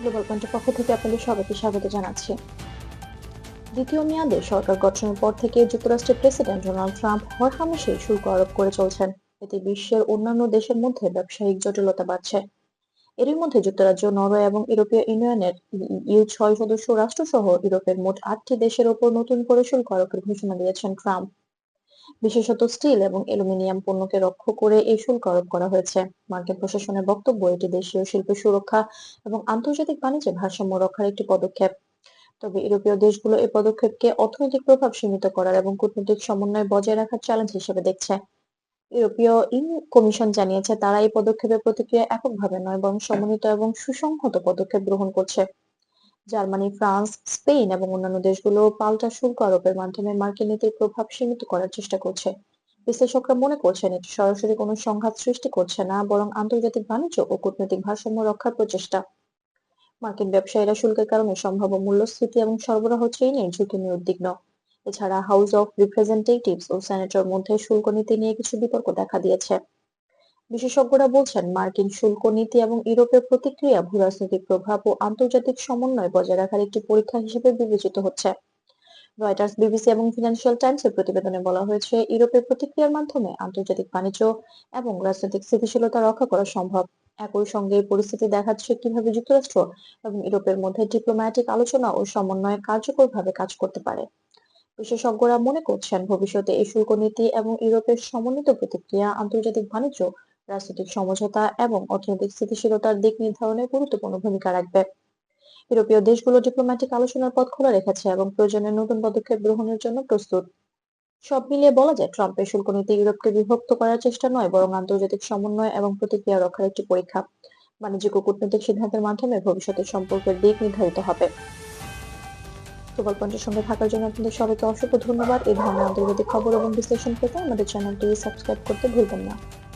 Global পয়েন্টের পক্ষ থেকে আপনাদের সবাইকে স্বাগত জানাচ্ছি। দ্বিতীয় মেয়াদে সরকার গঠনের পর থেকে যুক্তরাষ্ট্রের প্রেসিডেন্ট ডোনাল্ড ট্রাম্প হরহামেশাই শুল্ক আরোপ করে চলছেন। এতে বিশ্বের অন্যান্য দেশের মধ্যে ব্যবসায়িক জটিলতা বাড়ছে। এরই মধ্যে যুক্তরাজ্য, নরওয়ে এবং ইউরোপীয় ইউনিয়নের ইউ ছয় সদস্য রাষ্ট্রসহ ইউরোপের মোট আটটি দেশের ওপর নতুন করে শুল্ক আরোপের ঘোষণা দিয়েছেন ট্রাম্প। বিশেষত স্টিল এবং অ্যালুমিনিয়াম পণ্যকে লক্ষ্য করে এই শুল্ক আরোপ করা হয়েছে। মার্কিন প্রশাসনের বক্তব্য, এটি দেশীয় শিল্পের সুরক্ষা এবং আন্তর্জাতিক বাণিজ্যে ভারসাম্য রক্ষার একটি পদক্ষেপ। তবে ইউরোপীয় দেশগুলো এই পদক্ষেপকে অর্থনৈতিক প্রভাব সীমিত করার এবং কূটনৈতিক সমন্বয় বজায় রাখার চ্যালেঞ্জ হিসেবে দেখছে। ইউরোপীয় ইউ কমিশন জানিয়েছে, তারা এই পদক্ষেপের প্রতিক্রিয়া এককভাবে নয়, বরং সমন্বিত এবং সুসংহত পদক্ষেপ গ্রহণ করছে। জার্মানি, ফ্রান্স, স্পেন এবং অন্যান্য দেশগুলো পাল্টা শুল্ক আরোপের মাধ্যমে মার্কিন নীতির প্রভাব সীমিত করার চেষ্টা করছে। বিশ্লেষকরা মনে করছেন এটি সরাসরি কোনো সংঘাত সৃষ্টি করছে না, বরং আন্তর্জাতিক বাণিজ্য ও কূটনৈতিক ভারসাম্য রক্ষার প্রচেষ্টা। মার্কিন ব্যবসায়ীরা শুল্কের কারণে সম্ভাব্য মূল্যস্ফীতি এবং সরবরাহ চেইনের ঝুঁকি নিয়ে উদ্বিগ্ন। এছাড়া হাউস অফ রিপ্রেজেন্টেটিভস ও সেনেটর মধ্যে শুল্ক নীতি নিয়ে কিছু বিতর্ক দেখা দিয়েছে। বিশেষজ্ঞরা বলছেন, মার্কিন শুল্ক নীতি এবং ইউরোপের প্রতিক্রিয়া ভূরাজনৈতিক প্রভাব ও আন্তর্জাতিক সমন্বয় বজায় রাখার একটি পরীক্ষা হিসেবে বিবেচিত হচ্ছে। রয়টার্স, বিবিসি এবং ফিনান্সিয়াল টাইমসের প্রতিবেদনে বলা হয়েছে, ইউরোপের প্রতিক্রিয়ার মাধ্যমে আন্তর্জাতিক বাণিজ্য এবং রাজনৈতিক স্থিতিশীলতা রক্ষা করা সম্ভব। একই সঙ্গে পরিস্থিতি দেখাচ্ছে কীভাবে যুক্তরাষ্ট্র এবং ইউরোপের মধ্যে ডিপ্লোম্যাটিক আলোচনা ও সমন্বয় কার্যকরভাবে কাজ করতে পারে। বিশেষজ্ঞরা মনে করছেন, ভবিষ্যতে এই শুল্ক নীতি এবং ইউরোপের সমন্বিত প্রতিক্রিয়া, আন্তর্জাতিক বাণিজ্য রাজনৈতিক সমঝোতা এবং অর্থনৈতিক স্থিতিশীলতার দিক নির্ধারণে গুরুত্বপূর্ণ ভূমিকা রাখবে। ইউরোপীয় দেশগুলো ডিপ্লোম্যাটিক আলোচনার পথ খোলা রেখেছে এবং প্রয়োজনে নতুন পদক্ষেপ গ্রহণের জন্য প্রস্তুত। সব মিলিয়ে বলা যায়, ট্রাম্পের শুল্ক নীতি ইউরোপকে বিভক্ত করার চেষ্টা নয়, বরং আন্তর্জাতিক সমন্বয় এবং প্রতিক্রিয়া রক্ষার একটি পরীক্ষা। বাণিজ্যিক ও কূটনৈতিক সিদ্ধান্তের মাধ্যমে ভবিষ্যতের সম্পর্কের দিক নির্ধারিত হবে। পয়েন্টের সঙ্গে থাকার জন্য আপনাদের সবাইকে অসংখ্য ধন্যবাদ। এই ধরনের আন্তর্জাতিক খবর এবং বিশ্লেষণ পেতে আমাদের চ্যানেলটি সাবস্ক্রাইব করতে ভুলবেন না।